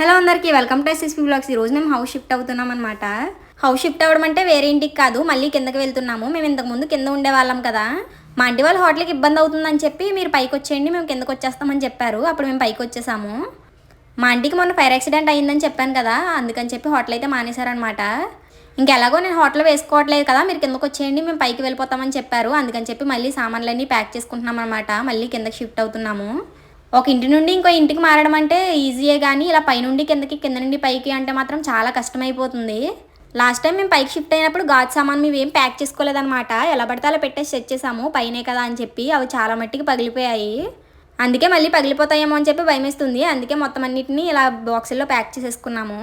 Hello అందరికీ welcome to SSP blogs ఈరోజు మేము హౌస్ షిఫ్ట్ అవుతున్నాం అనమాట హౌస్ షిఫ్ట్ అవ్వడం అంటే వేరే ఇంటికి కాదు మళ్ళీ కిందకి వెళ్తున్నాము. మేము ఇంతకుముందు కింద ఉండేవాళ్ళం కదా. మా ఇంటి వాళ్ళ హోటల్కి ఇబ్బంది అవుతుందని చెప్పి మీరు పైకి వచ్చేయండి మేము కిందకు వచ్చేస్తామని చెప్పారు. అప్పుడు మేము పైకి వచ్చేసాము. మా ఇంటికి మొన్న ఫైర్ యాక్సిడెంట్ అయ్యిందని చెప్పాను కదా అందుకని చెప్పి హోటల్ అయితే మానేశారనమాట ఇంకెలాగో నేను హోటల్ వేసుకోవట్లేదు కదా మీరు కిందకు వచ్చేయండి మేము పైకి వెళ్ళిపోతామని చెప్పారు. అందుకని చెప్పి మళ్ళీ సామాన్లన్నీ ప్యాక్ చేసుకుంటున్నాం అనమాట మళ్ళీ కిందకి షిఫ్ట్ అవుతున్నాము. ఒక ఇంటి నుండి ఇంకో ఇంటికి మారడం అంటే ఈజీయే కానీ ఇలా పైనుండి కిందకి కింద నుండి పైకి అంటే మాత్రం చాలా కష్టమైపోతుంది. లాస్ట్ టైం మేము పైకి షిఫ్ట్ అయినప్పుడు గాజు సామాన్ మేము ఏం ప్యాక్ చేసుకోలేదన్నమాట. ఎలా పడితే అలా పెట్టేసి సెట్ చేసాము పైనే కదా అని చెప్పి అవి చాలా మట్టికి పగిలిపోయాయి. అందుకే మళ్ళీ పగిలిపోతాయేమో అని చెప్పి భయమేస్తుంది. అందుకే మొత్తం అన్నిటిని ఇలా బాక్సుల్లో ప్యాక్ చేసేసుకున్నాము.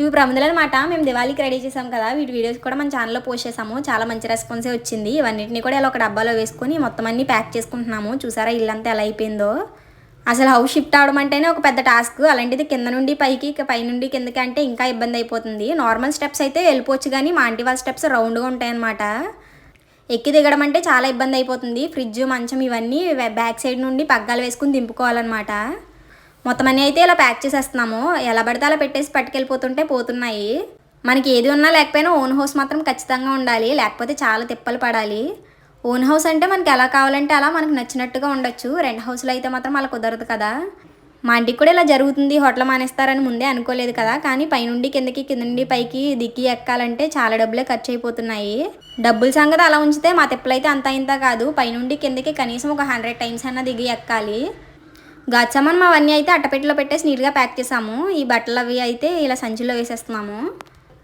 ఇవి ప్రముదలనమాట మేము దివాళీకి రెడీ చేసాం కదా. వీటి వీడియోస్ కూడా మన ఛానల్లో పోస్ట్ చేసాము. చాలా మంచి రెస్పాన్సే వచ్చింది. ఇవన్నిటిని కూడా ఇలా ఒక డబ్బాలో వేసుకొని మొత్తం అన్ని ప్యాక్ చేసుకుంటున్నాము. చూసారా ఇల్లంతా ఎలా అయిపోయిందో? అసలు హౌస్ షిఫ్ట్ అవడం అంటేనే ఒక పెద్ద టాస్క్. అలాంటిది కింద నుండి పైకి పై నుండి కిందకి అంటే ఇంకా ఇబ్బంది అయిపోతుంది. నార్మల్ స్టెప్స్ అయితే వెళ్ళిపోవచ్చు కానీ మా ఆంటీ వాళ్ళ స్టెప్స్ రౌండ్గా ఉంటాయన్నమాట. ఎక్కి దిగడం అంటే చాలా ఇబ్బంది అయిపోతుంది. ఫ్రిడ్జ్ మంచం ఇవన్నీ బ్యాక్ సైడ్ నుండి పగ్గాలు వేసుకుని దింపుకోవాలన్నమాట. మొత్తం అన్నీ అయితే ఇలా ప్యాక్ చేసేస్తున్నాము. ఎలా పడితే అలా పెట్టేసి పట్టుకెళ్ళిపోతుంటే పోతున్నాయి. మనకి ఏది ఉన్నా లేకపోయినా ఓన్ హౌస్ మాత్రం ఖచ్చితంగా ఉండాలి. లేకపోతే చాలా తిప్పలు పడాలి. ఓన్ హౌస్ అంటే మనకి ఎలా కావాలంటే అలా మనకు నచ్చినట్టుగా ఉండొచ్చు. రెంట్ హౌస్లో అయితే మాత్రం అలా కుదరదు కదా. మా ఇంటికి కూడా ఇలా జరుగుతుంది. హోటల్ మానేస్తారని ముందే అనుకోలేదు కదా. కానీ పైనుండి కిందకి కింద నుండి పైకి దిక్కి ఎక్కాలంటే చాలా డబ్బులే ఖర్చు అయిపోతున్నాయి డబ్బుల సంగతి అలా ఉంచితే మా తెప్పలైతే అంత ఇంత కాదు. పైనుండి కిందకి కనీసం ఒక హండ్రెడ్ టైమ్స్ అన్న దిగి ఎక్కాలి. గాచామన్ మావన్నీ అయితే అట్టపెట్టెలో పెట్టేసి నీట్గా ప్యాక్ చేసాము. ఈ బట్టలు అవి అయితే ఇలా సంచిలో వేసేస్తున్నాము.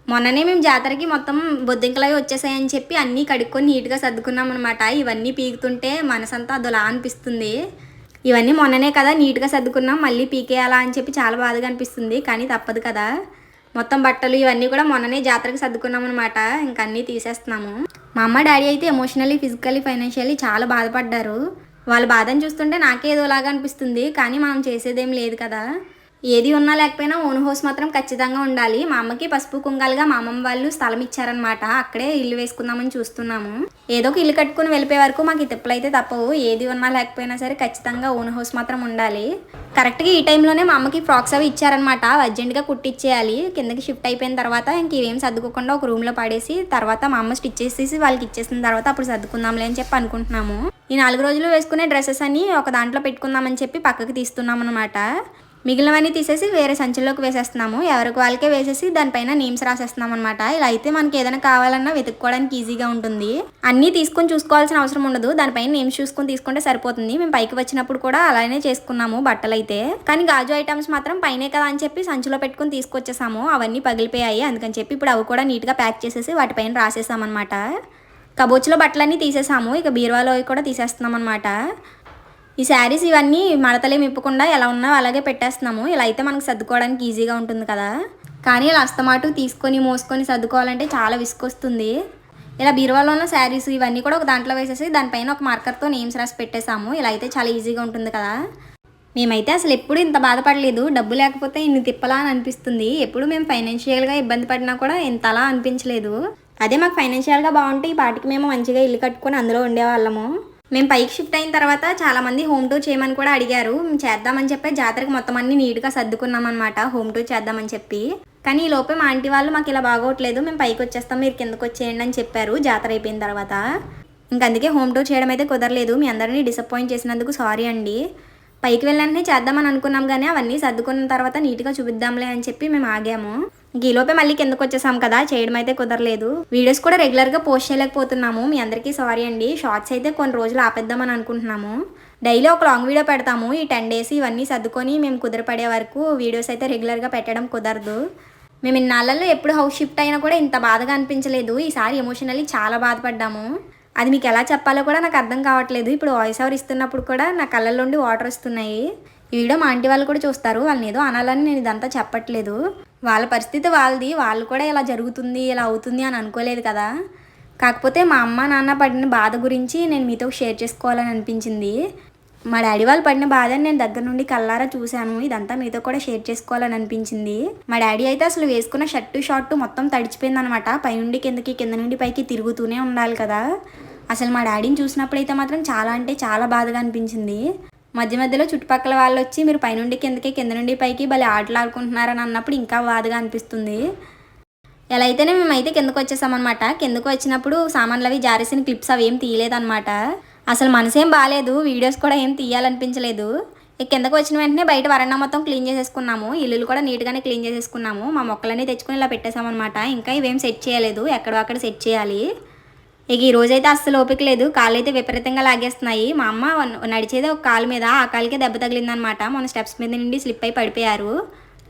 మొన్ననే మేము జాతరకి మొత్తం బొద్దింకలు అవి వచ్చేసాయని చెప్పి అన్నీ కడుక్కొని నీట్గా సర్దుకున్నాం అనమాట ఇవన్నీ పీకుతుంటే మనసంతా అదొలా అనిపిస్తుంది. ఇవన్నీ మొన్ననే కదా నీట్గా సర్దుకున్నాం మళ్ళీ పీకేయాలా అని చెప్పి చాలా బాధగా అనిపిస్తుంది కానీ తప్పదు కదా. మొత్తం బట్టలు ఇవన్నీ కూడా మొన్ననే జాతరకి సర్దుకున్నాం అనమాట ఇంకా అన్నీ తీసేస్తున్నాము. మా అమ్మ డాడీ అయితే ఎమోషనల్లీ ఫిజికల్లీ ఫైనాన్షియల్లీ చాలా బాధపడ్డారు. వాళ్ళ బాధను చూస్తుంటే నాకే ఏదోలాగా అనిపిస్తుంది కానీ మనం చేసేదేం లేదు కదా. ఏది ఉన్నా లేకపోయినా ఓన్ హౌస్ మాత్రం ఖచ్చితంగా ఉండాలి. మా అమ్మకి పసుపు కుంగాలుగా మా అమ్మమ్మ వాళ్ళు స్థలం ఇచ్చారనమాట అక్కడే ఇల్లు వేసుకుందామని చూస్తున్నాము. ఏదో ఒక ఇల్లు కట్టుకుని వెళ్ళిపోయే వరకు మాకు తిప్పలు అయితే తప్పవు. ఏది ఉన్నా లేకపోయినా సరే ఖచ్చితంగా ఓన్ హౌస్ మాత్రం ఉండాలి. కరెక్ట్గా ఈ టైంలోనే మా అమ్మకి ఫ్రాక్స్ అవి ఇచ్చారనమాట అర్జెంట్గా కుట్టిచ్చేయాలి. కిందకి షిఫ్ట్ అయిపోయిన తర్వాత ఇంక ఇవేం సర్దుకోకుండా ఒక రూమ్లో పడేసి తర్వాత మా అమ్మ స్టిచ్ చేసేసి వాళ్ళకి ఇచ్చేసిన తర్వాత అప్పుడు సర్దుకుందాంలే అని చెప్పి అనుకుంటున్నాము. ఈ నాలుగు రోజులు వేసుకునే డ్రెస్సెస్ అని ఒక దాంట్లో పెట్టుకుందామని చెప్పి పక్కకి తీస్తున్నాం అనమాట మిగిలినవన్నీ తీసేసి వేరే సంచుల్లోకి వేసేస్తున్నాము. ఎవరికి వాళ్ళకే వేసేసి దానిపైన నేమ్స్ రాసేస్తున్నాం అనమాట ఇలా అయితే మనకి ఏదైనా కావాలన్నా వెతుక్కోవడానికి ఈజీగా ఉంటుంది. అన్నీ తీసుకొని చూసుకోవాల్సిన అవసరం ఉండదు. దానిపైన నేమ్స్ చూసుకొని తీసుకుంటే సరిపోతుంది. మేము పైకి వచ్చినప్పుడు కూడా అలానే చేసుకున్నాము బట్టలు అయితే కానీ గాజు ఐటమ్స్ మాత్రం పైనే కదా అని చెప్పి సంచిలో పెట్టుకుని తీసుకొచ్చేసాము. అవన్నీ పగిలిపోయాయి. అందుకని చెప్పి ఇప్పుడు అవి కూడా నీట్గా ప్యాక్ చేసేసి వాటిపైన రాసేసామన్నమాట. కబోచ్లో బట్టలన్నీ తీసేసాము. ఇక బీరువాలో కూడా తీసేస్తున్నాం అనమాట ఈ శారీస్ ఇవన్నీ మడతలేమి ఇప్పకుండా ఎలా ఉన్నా అలాగే పెట్టేస్తున్నాము. ఇలా అయితే మనకు సర్దుకోవడానికి ఈజీగా ఉంటుంది కదా. కానీ ఇలా అస్తమాటు తీసుకొని మోసుకొని సర్దుకోవాలంటే చాలా విసుకొస్తుంది ఇలా బీరువాలో ఉన్న శారీస్ ఇవన్నీ కూడా ఒక దాంట్లో వేసేసి దానిపైన ఒక మార్కర్తో నేమ్స్ రాసి పెట్టేసాము ఇలా అయితే చాలా ఈజీగా ఉంటుంది కదా. మేమైతే అసలు ఎప్పుడు ఇంత బాధపడలేదు. డబ్బు లేకపోతే ఇన్ని తిప్పలా అని అనిపిస్తుంది. ఎప్పుడు మేము ఫైనాన్షియల్గా ఇబ్బంది పడినా కూడా ఇంతలా అనిపించలేదు. అదే మాకు ఫైనాన్షియల్గా బాగుంటే ఈ పాటికి మేము మంచిగా ఇల్లు కట్టుకొని అందులో ఉండేవాళ్ళము. మేము పైకి షిఫ్ట్ అయిన తర్వాత చాలా మంది హోమ్ టూర్ చేయమని కూడా అడిగారు. మేము చేద్దామని చెప్పి జాతరకి మొత్తం అన్ని నీట్గా సర్దుకున్నాం అనమాట హోమ్ టూర్ చేద్దామని చెప్పి. కానీ ఈ లోపే మా ఆంటీ వాళ్ళు మాకు ఇలా బాగోట్లేదు. మేము పైకి వచ్చేస్తాం. మీరు కిందకు వచ్చేయండి అని చెప్పారు. జాతర అయిపోయిన తర్వాత. ఇంక అందుకే హోమ్ టూర్ చేయడం అయితే కుదరలేదు. మీ అందరినీ డిసప్పాయింట్ చేసినందుకు సారీ అండి. పైకి వెళ్ళానే చేద్దామని అనుకున్నాం కానీ అవన్నీ సర్దుకున్న తర్వాత నీట్గా చూపిద్దాంలే అని చెప్పి మేము ఆగాము. గీలోపే మళ్ళీ కిందకు వచ్చేసాం కదా చేయడం అయితే కుదరలేదు. వీడియోస్ కూడా రెగ్యులర్గా పోస్ట్ చేయలేకపోతున్నాము. మీ అందరికీ సారీ అండి. షార్ట్స్ అయితే కొన్ని రోజులు ఆపేద్దామని అనుకుంటున్నాము. డైలీ ఒక లాంగ్ వీడియో పెడతాము. ఈ టెన్ డేస్ ఇవన్నీ సర్దుకొని మేము కుదిరపడే వరకు వీడియోస్ అయితే రెగ్యులర్గా పెట్టడం కుదరదు. మేము ఇన్నాళ్ళల్లో ఎప్పుడు హౌస్ షిఫ్ట్ అయినా కూడా ఇంత బాధగా అనిపించలేదు. ఈసారి ఎమోషనల్లీ చాలా బాధపడ్డాము. అది మీకు ఎలా చెప్పాలో కూడా నాకు అర్థం కావట్లేదు. ఇప్పుడు వాయిస్ ఓవర్ ఇస్తున్నప్పుడు కూడా నా కళ్ళల్లోండి వాటర్ వస్తున్నాయి. ఈ వీడియో మా ఆంటీ వాళ్ళు కూడా చూస్తారు. వాళ్ళని ఏదో అనాలని నేను ఇదంతా చెప్పట్లేదు. వాళ్ళ పరిస్థితి వాళ్ళది వాళ్ళు కూడా ఇలా జరుగుతుంది ఇలా అవుతుంది అని అనుకోలేదు కదా. కాకపోతే మా అమ్మ నాన్న పడిన బాధ గురించి నేను మీతో షేర్ చేసుకోవాలని అనిపించింది. మా డాడీ వాళ్ళు పడిన బాధని నేను దగ్గర నుండి కల్లారా చూశాను. ఇదంతా మీతో కూడా షేర్ చేసుకోవాలని అనిపించింది. మా డాడీ అయితే అసలు వేసుకున్న షర్టు షార్ట్ మొత్తం తడిచిపోయింది అనమాట పైనుండి కిందకి కింద నుండి పైకి తిరుగుతూనే ఉండాలి కదా. అసలు మా డాడీని చూసినప్పుడైతే మాత్రం చాలా అంటే చాలా బాధగా అనిపించింది. మధ్య మధ్యలో చుట్టుపక్కల వాళ్ళు వచ్చి మీరు పైనుండి కిందకి కింద నుండి పైకి భలే ఆటలు ఆడుకుంటున్నారని అన్నప్పుడు ఇంకా బాధగా అనిపిస్తుంది. ఎలా అయితేనే మేమైతే కిందకు వచ్చేసామన్నమాట. కిందకు వచ్చినప్పుడు సామాన్లు అవి జారేసిన క్లిప్స్ అవి ఏం తీయలేదన్నమాట. అసలు మనసేం బాగాలేదు వీడియోస్ కూడా ఏం తీయాలనిపించలేదు. ఇక కిందకు వచ్చిన వెంటనే బయట వరండా మొత్తం క్లీన్ చేసేసుకున్నాము. ఇల్లులు కూడా నీట్గానే క్లీన్ చేసేసుకున్నాము. మా మొక్కలన్నీ తెచ్చుకొని ఇలా పెట్టేసామన్నమాట. ఇంకా ఇవేం సెట్ చేయలేదు ఎక్కడో అక్కడ సెట్ చేయాలి. ఇక ఈ రోజైతే అస్సలు ఓపిక లేదు. కాళ్ళు అయితే విపరీతంగా లాగేస్తున్నాయి. మా అమ్మ నడిచేది ఒక కాలు మీద ఆ కాలుకే దెబ్బ తగిలిందనమాట. మొన్న స్టెప్స్ మీద నుండి స్లిప్ అయి పడిపోయారు.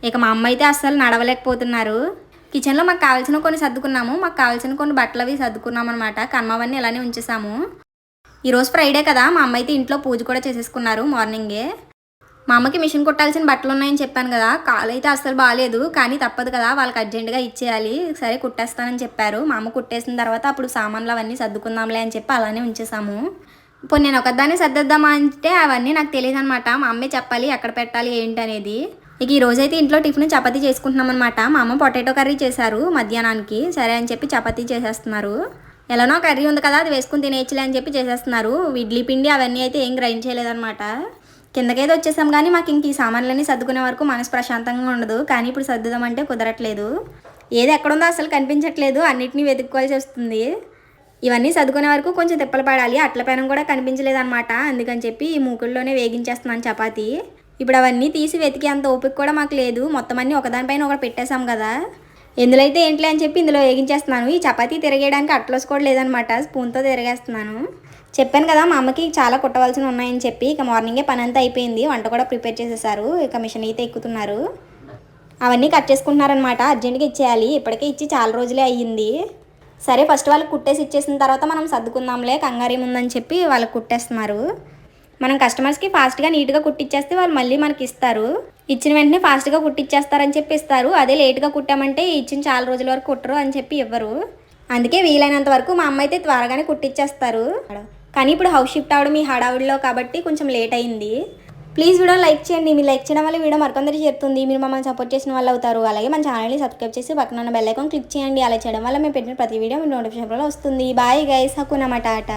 ఇక మా అమ్మ అయితే అస్సలు నడవలేకపోతున్నారు. కిచెన్లో మాకు కావాల్సిన కొన్ని సర్దుకున్నాము. మాకు కావాల్సిన కొన్ని బట్టలు అవి సర్దుకున్నాం అనమాట కమ్మవన్నీ ఇలానే ఉంచేసాము. ఈరోజు ఫ్రైడే కదా. మా అమ్మ అయితే ఇంట్లో పూజ కూడా చేసేసుకున్నారు మార్నింగే. మా అమ్మకి మిషన్ కుట్టాల్సిన బట్టలు ఉన్నాయని చెప్పాను కదా. కాలు అయితే అస్సలు బాగాలేదు కానీ తప్పదు కదా వాళ్ళకి అర్జెంటుగా ఇచ్చేయాలి. సరే కుట్టేస్తానని చెప్పారు. మా అమ్మ కుట్టేసిన తర్వాత అప్పుడు సామాన్లు అవన్నీ సర్దుకుందాంలే అని చెప్పి అలానే ఉంచేసాము ఇప్పుడు నేను ఒకదాన్ని సర్దిద్దామా అంటే అవన్నీ నాకు తెలియదు అనమాట మా అమ్మే చెప్పాలి ఎక్కడ పెట్టాలి ఏంటి అనేది. ఇక ఈ రోజైతే ఇంట్లో టిఫిన్ చపాతీ చేసుకుంటున్నాం అనమాట మా అమ్మ పొటాటో కర్రీ చేశారు మధ్యాహ్నానికి. సరే అని చెప్పి చపాతీ చేసేస్తున్నారు. ఎలానో కర్రీ ఉంది కదా అది వేసుకుని తినేయచ్చులే అని చెప్పి చేసేస్తున్నారు. ఇడ్లీ పిండి అవన్నీ అయితే ఏం గ్రైండ్ చేయలేదన్నమాట. కిందకైతే వచ్చేసాం కానీ మాకు ఇంక ఈ సామాన్లన్నీ సర్దుకునే వరకు మనసు ప్రశాంతంగా ఉండదు. కానీ ఇప్పుడు సర్దుదామంటే కుదరట్లేదు. ఏది ఎక్కడుందో అసలు కనిపించట్లేదు. అన్నిటినీ వెతుక్కోవాల్సి వస్తుంది. ఇవన్నీ సర్దుకునే వరకు కొంచెం తిప్పలు పడాలి. అట్ల పైన కూడా కనిపించలేదు అనమాట అందుకని చెప్పి ఈ మూకుల్లోనే వేగించేస్తున్నాను చపాతీ. ఇప్పుడు అవన్నీ తీసి వెతికి అంత ఓపిక కూడా మాకు లేదు. మొత్తం అన్నీ ఒకదానిపైన ఒకటి పెట్టేశాం కదా. ఎందులో అయితే ఏంటిలే అని చెప్పి ఇందులో వేగించేస్తున్నాను. ఈ చపాతీ తిరగేయడానికి అట్లస్ కూడా లేదనమాట స్పూన్తో తిరగేస్తున్నాను. చెప్పాను కదా మా అమ్మకి చాలా కుట్టవలసిన ఉన్నాయని చెప్పి ఇక మార్నింగే పని అంతా అయిపోయింది. వంట కూడా ప్రిపేర్ చేసేసారు. ఇక మిషన్ అయితే ఎక్కుతున్నారు. అవన్నీ కట్ చేసుకుంటున్నారనమాట అర్జెంట్గా ఇచ్చేయాలి. ఇప్పటికే ఇచ్చి చాలా రోజులే అయ్యింది. సరే ఫస్ట్ వాళ్ళకి కుట్టేసి ఇచ్చేసిన తర్వాత మనం సర్దుకుందాంలే. కంగారు ఉందని చెప్పి వాళ్ళకి కుట్టేస్తున్నారు. మనం కస్టమర్స్కి ఫాస్ట్గా నీట్గా కుట్టిచ్చేస్తే వాళ్ళు మళ్ళీ మనకి ఇస్తారు ఇచ్చిన వెంటనే ఫాస్ట్గా కుట్టిచ్చేస్తారని చెప్పి ఇస్తారు అదే లేట్గా కుట్టామంటే ఇచ్చిన చాలా రోజుల వరకు కుట్టరు అని చెప్పి ఇవ్వరు అందుకే వీలైనంత వరకు మా అమ్మ అయితే త్వరగానే కుట్టిచ్చేస్తారు. కానీ ఇప్పుడు హౌస్ షిఫ్ట్ అవడం ఈ హడావుడిలో కాబట్టి కొంచెం లేట్ అయింది. ప్లీజ్ వీడియో లైక్ చేయండి. మీరు లైక్ చేయడం వల్ల వీడియో మరికొందరికి చేరుతుంది. మీరు మమ్మల్ని సపోర్ట్ చేసిన వాళ్ళు అవుతారు. అలాగే మన ఛానల్ని సబ్స్క్రైబ్ చేసి పక్కన ఉన్న బెల్ ఐకాన్ క్లిక్ చేయండి. అలా చేయడం వల్ల మేము పెట్టిన ప్రతి వీడియో మీ నోటిఫికేషన్ వస్తుంది. బాయ్ గైస్ హక్కునమాట ఆట